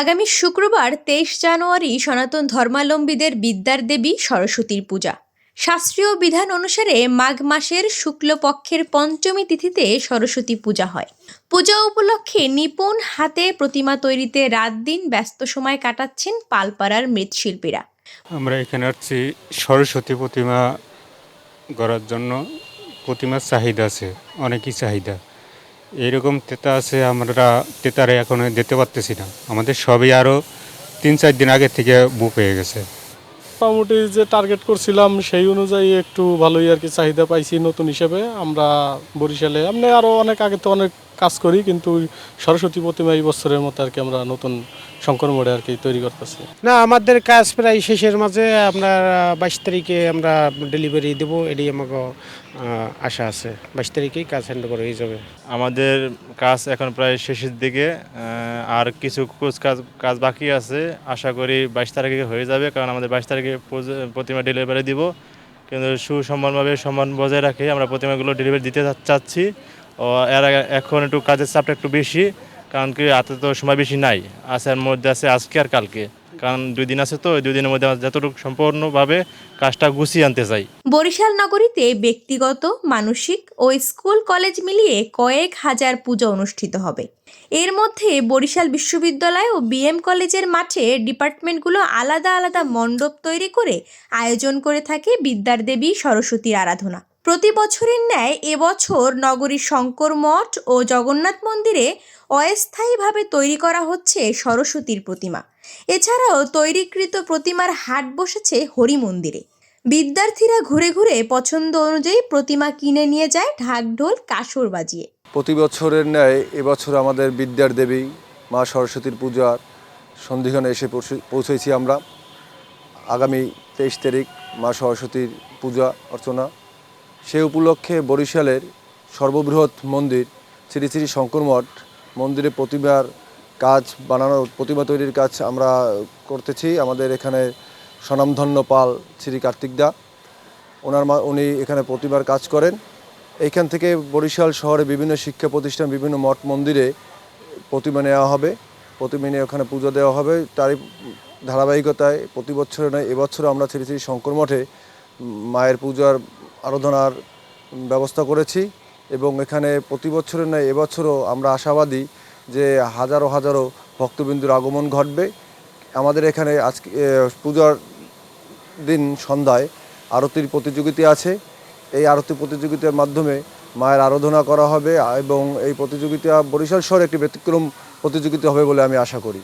আগামী শুক্রবার তেইশ জানুয়ারি সনাতন ধর্মালম্বীদের বিদ্যার দেবী সরস্বতীর পূজা। শাস্ত্রীয় বিধান অনুসারে মাঘ মাসের শুক্লপক্ষের পঞ্চমী তিথিতে সরস্বতী পূজা হয়। পূজা উপলক্ষে নিপুণ হাতে প্রতিমা তৈরিতে রাত দিন ব্যস্ত সময় কাটাচ্ছেন পালপাড়ার মৃৎশিল্পীরা। আমরা এখানে আসছি সরস্বতী প্রতিমা গড়ার জন্য। প্রতিমার চাহিদা আছে, অনেকই চাহিদা। এইরকম তেতা আছে, আমরা তেতারে এখন যেতে পারতেছি না। আমাদের সবই আরও তিন চার দিন আগে থেকে বুক হয়ে গেছে। মোটামুটি যে টার্গেট করছিলাম, সেই অনুযায়ী একটু ভালোই আর কি চাহিদা পাইছি নতুন হিসেবে। আমরা বরিশালে আপনি আরও অনেক আগে তো অনেক কাজ করি কিন্তু সরস্বতী প্রতিমা এই বছরের মতো আর কি আমরা নতুন শঙ্কর মোড়ে আর কি তৈরি করতেছি। না আমাদের কাজ প্রায় শেষের মাঝে আপনার বাইশ তারিখে আমরা ডেলিভারি দেবো এটি আমাকে আশা আছে। বাইশ তারিখেই কাজ হ্যান্ড করে হয়ে যাবে। আমাদের কাজ এখন প্রায় শেষের দিকে আর কিছু কুচ কাজ কাজ বাকি আছে। আশা করি বাইশ তারিখে হয়ে যাবে কারণ আমাদের বাইশ তারিখে প্রতিমা ডেলিভারি দিব। কিন্তু সুসম্মানভাবে সম্মান বজায় রাখে আমরা প্রতিমাগুলো ডেলিভারি দিতে চাচ্ছি। এর এখন একটু কাজের চাপটা একটু বেশি, কারণ কি হাতে তো সময় বেশি নাই। আছে এর মধ্যে আছে আজকে আর কালকে। কারণ দুই দিন আছে তো দুই দিনের মধ্যে যতটুকু সম্পূর্ণভাবে কাজটা গুছিয়ে আনতে চাই। বরিশাল নগরীতে ব্যক্তিগত, মানসিক ও স্কুল কলেজ মিলিয়ে কয়েক হাজার পূজা অনুষ্ঠিত হবে। এর মধ্যে বরিশাল বিশ্ববিদ্যালয় ও বিএম কলেজের মাঠে ডিপার্টমেন্টগুলো আলাদা আলাদা মণ্ডপ তৈরি করে আয়োজন করে থাকে বিদ্যার দেবী সরস্বতীর আরাধনা। প্রতি বছরের ন্যায় এবছর নগরীর শঙ্কর মঠ ও জগন্নাথ মন্দিরে অস্থায়ীভাবে তৈরি করা হচ্ছে সরস্বতীর প্রতিমা। এছাড়াও তৈরিকৃত প্রতিমার হাট বসেছে হরি মন্দিরে। বিদ্যার্থীরা ঘুরে ঘুরে পছন্দ অনুযায়ী প্রতিমা কিনে নিয়ে যায় ঢাকঢোল কাসর বাজিয়ে। প্রতি বছরের ন্যায় এবছর আমাদের বিদ্যার দেবী, মা সরস্বতীর পূজার সন্ধিক্ষণে এসে পৌঁছে- পৌঁছেছি আমরা। আগামী তেইশ তারিখ মা সরস্বতীর পূজা অর্চনা। সেই উপলক্ষে বরিশালের সর্ববৃহৎ মন্দির, শ্রী শ্রী শঙ্কর মঠ, মন্দিরে প্রতিমার কাজ বানানোর প্রতিমা তৈরির কাজ আমরা করতেছি। আমাদের এখানে স্বনামধন্য পাল শ্রী কার্তিক দা, ওনার মা উনি এখানে প্রতিমার কাজ করেন। এইখান থেকে বরিশাল শহরে বিভিন্ন শিক্ষা প্রতিষ্ঠান, বিভিন্ন মঠ মন্দিরে প্রতিমা নেওয়া হবে। প্রতিমা নিয়ে ওখানে পুজো দেওয়া হবে। তারই ধারাবাহিকতায় প্রতি বছরে নয় এবছর আমরা শ্রী শ্রী শঙ্কর মঠে মায়ের পূজার আরাধনার ব্যবস্থা করেছি এবং এখানে প্রতি বছরের নয় এবছরও আমরা আশাবাদী যে হাজারো হাজারো ভক্তবিন্দুর আগমন ঘটবে। আমাদের এখানে আজকে পূজার দিন সন্ধ্যায় আরতির প্রতিযোগিতা আছে। এই আরতি প্রতিযোগিতার মাধ্যমে মায়ের আরাধনা করা হবে এবং এই প্রতিযোগিতা বরিশাল শহরে একটি ব্যতিক্রম প্রতিযোগিতা হবে বলে আমি আশা করি।